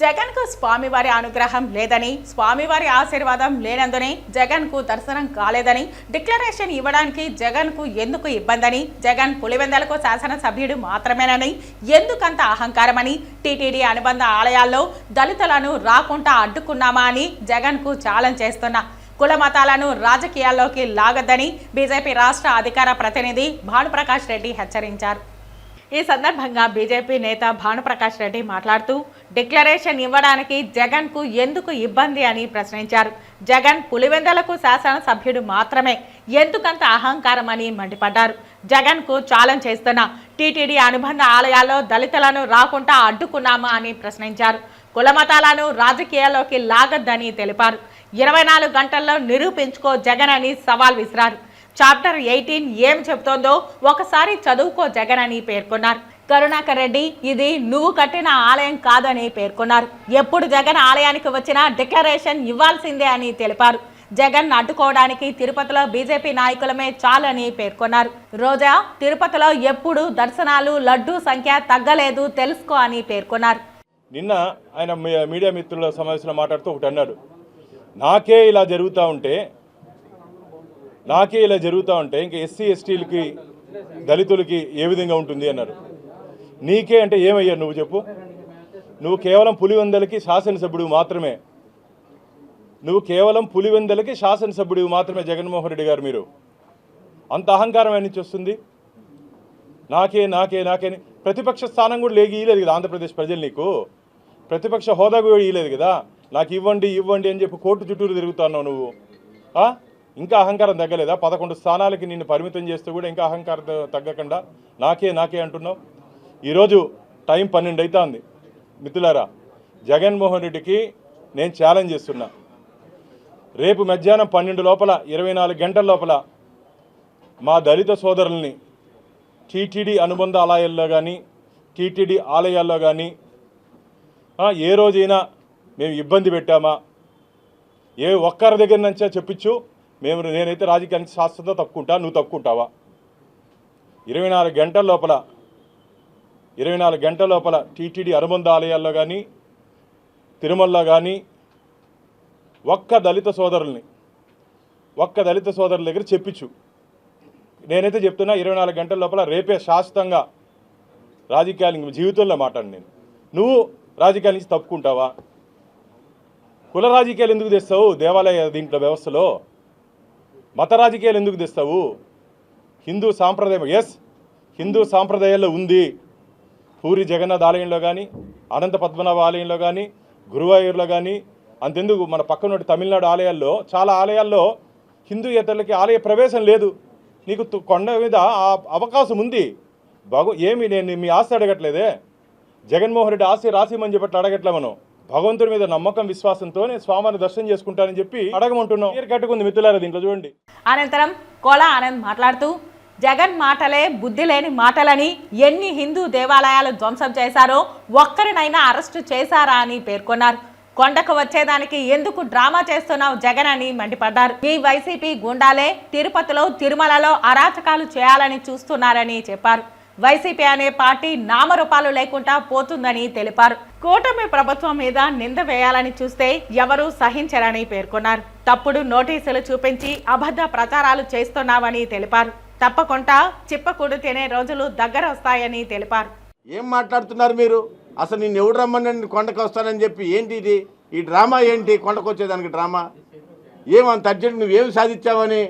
జగన్కు స్వామివారి అనుగ్రహం లేదని స్వామివారి ఆశీర్వాదం లేనందునే జగన్కు దర్శనం కాలేదని డిక్లరేషన్ ఇవ్వడానికి జగన్కు ఎందుకు ఇబ్బందని జగన్ పులివెందలకు శాసనసభ్యుడు మాత్రమేనని ఎందుకంత అహంకారమని టీటీడీ అనుబంధ ఆలయాల్లో దళితులను రాకుండా అడ్డుకున్నామా అని జగన్కు ఛాలెంజ్ చేస్తున్నా కుల మతాలను రాజకీయాల్లోకి లాగద్దని బీజేపీ రాష్ట్ర అధికార ప్రతినిధి భానుప్రకాష్ రెడ్డి హెచ్చరించారు. ఈ సందర్భంగా బీజేపీ నేత భానుప్రకాష్ రెడ్డి మాట్లాడుతూ డిక్లరేషన్ ఇవ్వడానికి జగన్కు ఎందుకు ఇబ్బంది అని ప్రశ్నించారు. జగన్ పులివెందలకు శాసనసభ్యుడు మాత్రమే. ఎందుకంత అహంకారం అని మండిపడ్డారు. జగన్కు ఛాలెంజ్ చేస్తున్న టీటీడీ అనుబంధ ఆలయాల్లో దళితులను రాకుండా అడ్డుకున్నామా అని ప్రశ్నించారు. కులమతాలను రాజకీయాల్లోకి లాగద్దని తెలిపారు. ఇరవై నాలుగు గంటల్లో నిరూపించుకో జగన్ అని సవాల్ విసిరారు. చాప్టర్ ఎయిటీన్ ఏం చెబుతోందో ఒకసారి చదువుకో జగన్ అని పేర్కొన్నారు. కరుణాకర్ రెడ్డి ఇది నువ్వు కట్టిన ఆలయం కాదని పేర్కొన్నారు. ఎప్పుడు జగన్ ఆలయానికి వచ్చినా డిక్లరేషన్ ఇవ్వాల్సిందే అని తెలిపారు. జగన్ అడ్డుకోవడానికి తిరుపతిలో బీజేపీ నాయకులమే చాలని పేర్కొన్నారు. రోజా తిరుపతిలో ఎప్పుడు దర్శనాలు లడ్డూ సంఖ్య తగ్గలేదు తెలుసుకో అని పేర్కొన్నారు. నిన్న ఆయన మీడియా మిత్రుల సమావేశంలో మాట్లాడుతూ ఒకటి అన్నాడు. నాకే ఇలా జరుగుతూ ఉంటే నాకే ఇలా జరుగుతూ ఉంటే ఇంకా ఎస్సీ ఎస్టీలకి దళితులకి ఏ విధంగా ఉంటుంది అన్నారు. నీకే అంటే ఏమయ్యా నువ్వు చెప్పు? నువ్వు కేవలం పులివెందలకి శాసనసభ్యుడు మాత్రమే. నువ్వు కేవలం పులివెందలకి శాసనసభ్యుడు మాత్రమే జగన్మోహన్ రెడ్డి గారు మీరు. అంత అహంకారం ఎన్ని నుంచి వస్తుంది? నాకే నాకే నాకే ప్రతిపక్ష స్థానం కూడా లేగి ఇయ్యలేదు కదా ఆంధ్రప్రదేశ్ ప్రజలు నీకు? ప్రతిపక్ష హోదా కూడా ఇయ్యలేదు కదా? నాకు ఇవ్వండి ఇవ్వండి అని చెప్పి కోర్టు చుట్టూరు తిరుగుతున్నావు నువ్వు. ఇంకా అహంకారం తగ్గలేదా? పదకొండు స్థానాలకి నిన్ను పరిమితం చేస్తూ కూడా ఇంకా అహంకారం తగ్గకుండా నాకే నాకే అంటున్నావు. ఈరోజు టైం పన్నెండు అవుతుంది మిత్రులారా జగన్మోహన్ రెడ్డికి నేను ఛాలెంజ్ చేస్తున్నా. రేపు మధ్యాహ్నం పన్నెండు లోపల ఇరవై నాలుగు గంటల లోపల మా దళిత సోదరుల్ని టీటీడీ అనుబంధ ఆలయాల్లో కానీ టీటీడీ ఆలయాల్లో కానీ ఏ రోజైనా మేము ఇబ్బంది పెట్టామా? ఏ ఒక్కరి దగ్గర నుంచే చెప్పించు. మేము నేనైతే రాజకీయానికి శాస్త్రంతో తప్పుకుంటా నువ్వు తప్పుకుంటావా? ఇరవై నాలుగు గంటల లోపల ఇరవై నాలుగు గంటల లోపల టీటీడీ అనుబంధ ఆలయాల్లో కానీ తిరుమలలో కానీ ఒక్క దళిత సోదరుల్ని ఒక్క దళిత సోదరుల దగ్గర చెప్పించు నేనైతే చెప్తున్నా ఇరవై నాలుగు గంటల లోపల రేపే శాశ్వతంగా రాజకీయాలు జీవితంలో మాట్లాడు నేను. నువ్వు రాజకీయాల నుంచి తప్పుకుంటావా? కుల రాజకీయాలు ఎందుకు తెస్తావు? దేవాలయ దీంట్లో వ్యవస్థలో మత రాజకీయాలు ఎందుకు తెస్తావు? హిందూ సాంప్రదాయం ఎస్ హిందూ సాంప్రదాయాల్లో ఉంది. పూరి జగన్నాథ్ ఆలయంలో కానీ అనంత పద్మనాభ ఆలయంలో కానీ గురువాయూర్లో కానీ అంతెందుకు మన పక్కన తమిళనాడు ఆలయాల్లో చాలా ఆలయాల్లో హిందూయేతరులకి ఆలయ ప్రవేశం లేదు. నీకు తు- కొండ మీద ఆ అవకాశం ఉంది. భగవ ఏమి నేను మీ ఆస్తి అడగట్లేదే? జగన్మోహన్ రెడ్డి ఆస్తి రాసిమని చెప్పట్లు అడగట్లే మనం. భగవంతుడి మీద నమ్మకం విశ్వాసంతో నేను స్వామిని దర్శనం చేసుకుంటానని చెప్పి అడగమంటున్నాం. కట్టుకుంది మిత్రులారా దీంట్లో చూడండి. అనంతరం కోలా ఆనంద్ మాట్లాడుతూ జగన్ మాటలే బుద్ధి లేని మాటలని ఎన్ని హిందూ దేవాలయాలు ధ్వంసం చేశారో ఒక్కరినైనా అరెస్టు చేశారా అని పేర్కొన్నారు. కొండకు వచ్చేదానికి ఎందుకు డ్రామా చేస్తున్నావు జగన్ అని మండిపడ్డారు. ఈ వైసీపీ గుండాలే తిరుపతిలో తిరుమలలో అరాచకాలు చేయాలని చూస్తున్నారని చెప్పారు. వైసీపీ అనే పార్టీ నామరూపాలు లేకుండా పోతుందని తెలిపారు. కూటమి ప్రభుత్వం మీద నింద వేయాలని చూస్తే ఎవరూ సహించరని పేర్కొన్నారు. తప్పుడు నోటీసులు చూపించి అబద్ధ ప్రచారాలు చేస్తున్నావని తెలిపారు. తప్పకుండా చిప్పకూడు తినే రోజులు దగ్గర వస్తాయని తెలిపారు. ఏం మాట్లాడుతున్నారు మీరు? అసలు నేను ఎవడు రమ్మని కొండకు వస్తానని చెప్పి ఏంటి ఇది? ఈ డ్రామా ఏంటి? కొండకు వచ్చేదానికి డ్రామా ఏమంత అర్జెంట్? నువ్వేం సాధించావని?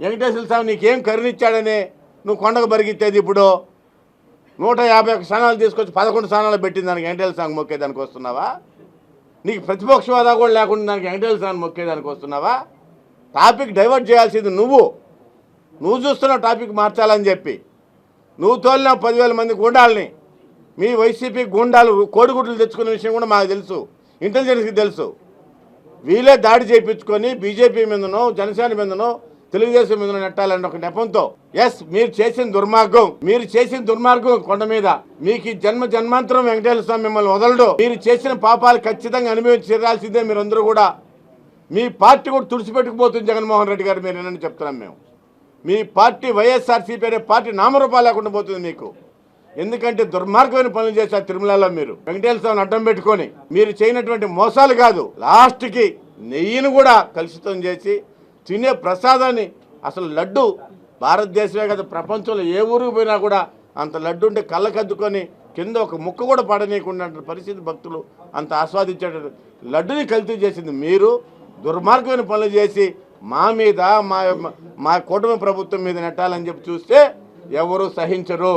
వెంకటేశ్వర స్వామి నీకేం కరుణిచ్చాడని నువ్వు కొండకు బరిగిచ్చేది ఇప్పుడు. నూట యాభై ఒక స్థానాలు తీసుకొచ్చి పదకొండు స్థానాలు పెట్టింది దానికి వెంకటేశ్వర స్వామి మొక్కేదానికి వస్తున్నావా? నీకు ప్రతిపక్ష హోదా కూడా లేకుండా దానికి వెంకటేశ్వర స్వామి మొక్కేదానికి వస్తున్నావా? టాపిక్ డైవర్ట్ చేయాల్సింది నువ్వు. నువ్వు చూస్తున్నావు టాపిక్ మార్చాలని చెప్పి. నువ్వు తోలిన పదివేల మంది గుండాలని మీ వైసీపీ గుండాలు కోడిగుడ్లు తెచ్చుకున్న విషయం కూడా మాకు తెలుసు. ఇంటెలిజెన్స్కి తెలుసు. వీళ్ళే దాడి చేయించుకొని బీజేపీ మీదనో జనసేన మీదనో తెలుగుదేశం మీద నెట్టాలని ఒక నెపంతో ఎస్ మీరు చేసిన దుర్మార్గం మీరు చేసిన దుర్మార్గం కొండ మీద. మీకు జన్మ జన్మాంతరం వెంకటేశ్వర స్వామి మిమ్మల్ని వదలడు. మీరు చేసిన పాపాలు ఖచ్చితంగా అనుభవించి తీరాల్సిందే మీరందరూ కూడా. మీ పార్టీ కూడా తుడిచిపెట్టుకుపోతుంది జగన్మోహన్ రెడ్డి గారు మీరు ఏనని చెప్తున్నాం మేము. మీ పార్టీ వైఎస్ఆర్సీపీ అనే పార్టీ నామరూపాలు లేకుండా పోతుంది మీకు. ఎందుకంటే దుర్మార్గమైన పనులు చేశారు తిరుమలలో మీరు. వెంకటేశ్వర స్వామిని అడ్డం పెట్టుకొని మీరు చేయనటువంటి మోసాలు కాదు. లాస్ట్కి నెయ్యిని కూడా కలుషితం చేసి తినే ప్రసాదాన్ని అసలు లడ్డు భారతదేశమే కదా ప్రపంచంలో ఏ ఊరికి పోయినా కూడా అంత లడ్డు ఉంటే కళ్ళకద్దుకొని కింద ఒక ముక్క కూడా పడనీయకుండా పరిస్థితి భక్తులు అంత ఆస్వాదించేట లడ్డుని కల్తీ చేసింది మీరు. దుర్మార్గమైన పనులు చేసి మా మీద మా మా కుటుంబ ప్రభుత్వం మీద నెట్టాలని చెప్పి చూస్తే ఎవరు సహించరు.